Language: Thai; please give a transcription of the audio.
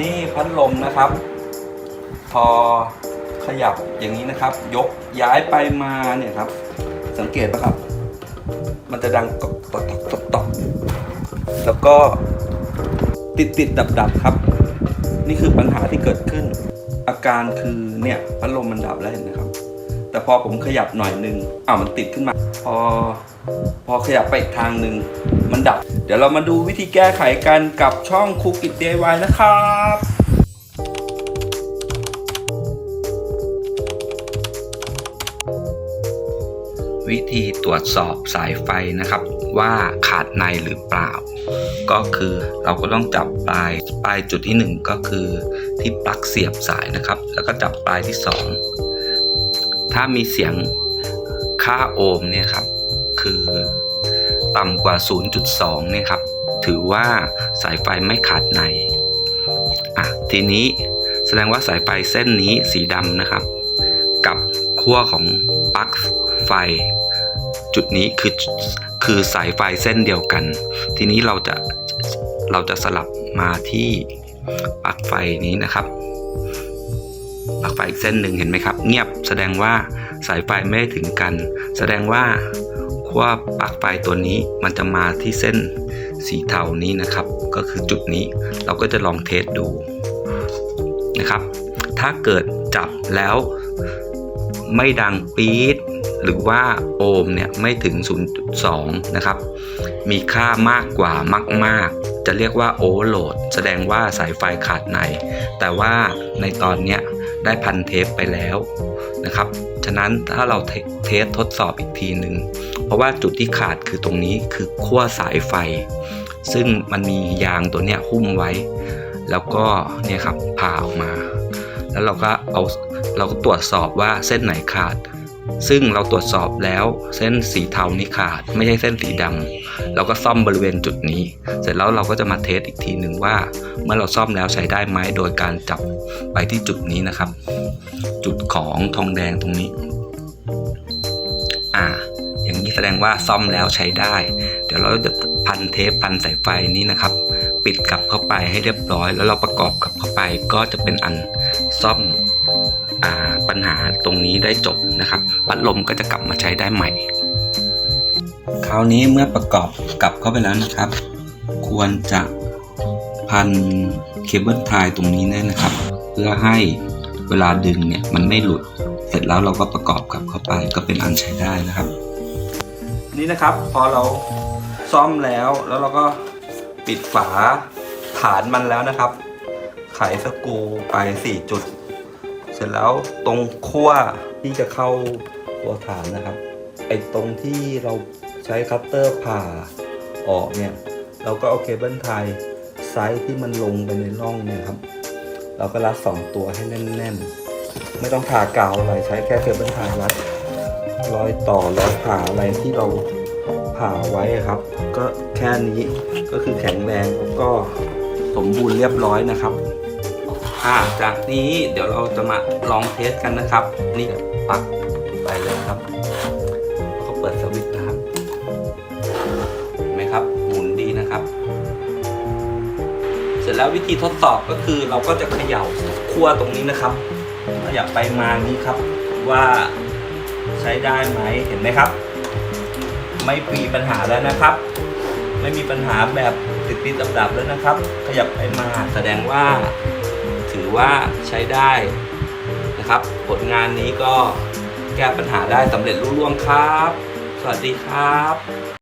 นี่พัดลมนะครับ พอขยับอย่างนี้นะครับ ยกย้ายไปมาเนี่ยครับ สังเกตปะครับ มันจะดังตกตกตอกตอกแล้วก็ติดติดดับดับครับ นี่คือปัญหาที่เกิดขึ้น อาการคือเนี่ยพัดลมมันดับแล้วเห็นไหมครับ แต่พอผมขยับหน่อยหนึงอ้าวมันติดขึ้นมา พอพอขยับไปอีกทางหนึ่งมันดับ เดี๋ยวเรามาดูวิธีแก้ไขกันกับช่องคุกกิ DIY นะครับวิธีตรวจสอบสายไฟนะครับว่าขาดในหรือเปล่า ก็คือเราก็ต้องจับปลายปลายจุดที่หนึ่งก็คือที่ปลั๊กเสียบสายนะครับ แล้วก็จับปลายที่สอง ถ้ามีเสียงค่าโอห์มเนี่ยครับ คือต่ำกว่า 0.2 เนี่ยครับ ถือว่าสายไฟไม่ขาดในอะทีนี้แสดงว่าสายไฟเส้นนี้สีดำนะครับ กับขั้วของปลั๊กไฟ จุดนี้คือคือสายไฟเส้นเดียวกัน ทีนี้เราจะเราจะสลับมาที่ปลั๊กไฟนี้นะครับ ปลั๊กไฟอีกเส้นหนึ่งเห็นไหมครับ เงียบแสดงว่าสายไฟไม่ได้ถึงกัน แสดงว่าขั้วปลั๊กไฟตัวนี้มันจะมาที่เส้นสีเทานี้นะครับ ก็คือจุดนี้เราก็จะลองเทสดูนะครับ ถ้าเกิดจับแล้วไม่ดังปี๊ดหรือว่าโอห์มเนี่ยไม่ถึง 0.2 นะครับ มีค่ามากกว่ามาก ๆ จะเรียกว่าโอเวอร์โหลด แสดงว่าสายไฟขาดใน แต่ว่าในตอนเนี้ย ได้พันเทปไปแล้วนะครับ ฉะนั้นถ้าเราเทสทดสอบอีกทีหนึ่ง เพราะว่าจุดที่ขาดคือตรงนี้คือขั้วสายไฟ ซึ่งมันมียางตัวเนี้ยหุ้มไว้ แล้วก็เนี่ยครับผ่าออกมา แล้วเราก็เอาเราก็ตรวจสอบว่าเส้นไหนขาด ซึ่งเราตรวจสอบแล้วเส้นสีเทานี้ขาดไม่ใช่เส้นสีดำเราก็ซ่อมบริเวณจุดนี้ เสร็จแล้วเราก็จะมาเทสอีกทีหนึ่งว่า เมื่อเราซ่อมแล้วใช้ได้ไหมโดยการจับไปที่จุดนี้นะครับ จุดของทองแดงตรงนี้ อ่า อย่างนี้แสดงว่าซ่อมแล้วใช้ได้ เดี๋ยวเราจะพันเทปพันสายไฟนี้นะครับ ปิดกลับเข้าไปให้เรียบร้อย แล้วเราประกอบกลับเข้าไปก็จะเป็นอันซ่อม ปัญหาตรงนี้ได้จบนะครับพัดลมก็จะกลับมาใช้ได้ใหม่ คราวนี้เมื่อประกอบกลับเข้าไปแล้วนะครับ ควรจะพันเคเบิลไทยตรงนี้เนี่ยนะครับ เพื่อให้เวลาดึงเนี่ยมันไม่หลุด เสร็จแล้วเราก็ประกอบกลับเข้าไปก็เป็นอันใช้ได้นะครับ นี่นะครับพอเราซ่อมแล้วแล้วเราก็ปิดฝาฐานมันแล้วนะครับ ไขสกรูไป 4 จุดเส ร็จแล้วตรงขั้วที่จะเข้าตัวฐานนะครับไอ้ตรงที่เราใช้คัตเตอร์ผ่าออกเนี่ย เราก็เอาเคเบิลไทยไซส์ที่มันลงไปในร่องเนี่ยครับ เราก็รัดสองตัวให้แน่น ๆ ไม่ต้องทากาวอะไรใช้แค่เคเบิลไทยรัดรอยต่อรอยผ่าอะไรที่เราผ่าไว้ครับ ก็แค่นี้ก็คือแข็งแรงก็สมบูรณ์เรียบร้อยนะครับ อ่าจากนี้เดี๋ยวเราจะมาลองเทสกันนะครับ นี่ปักไปเลยครับแล้วก็เปิดสวิตช์นะครับเห็นไหมครับ หมุนดีนะครับ เสร็จแล้ววิธีทดสอบก็คือเราก็จะเขย่าขั้วตรงนี้นะครับขยับไปมานี้ครับว่าใช้ได้ไหมเห็นไหมครับ ไม่มีปัญหาแล้วนะครับ ไม่มีปัญหาแบบติดติดดับดับแล้วนะครับ ขยับไปมาแสดงว่า อว่าใช้ได้นะครับ ผลงานนี้ก็แก้ปัญหาได้สำเร็จรุ่ร่วงครับ สวัสดีครับ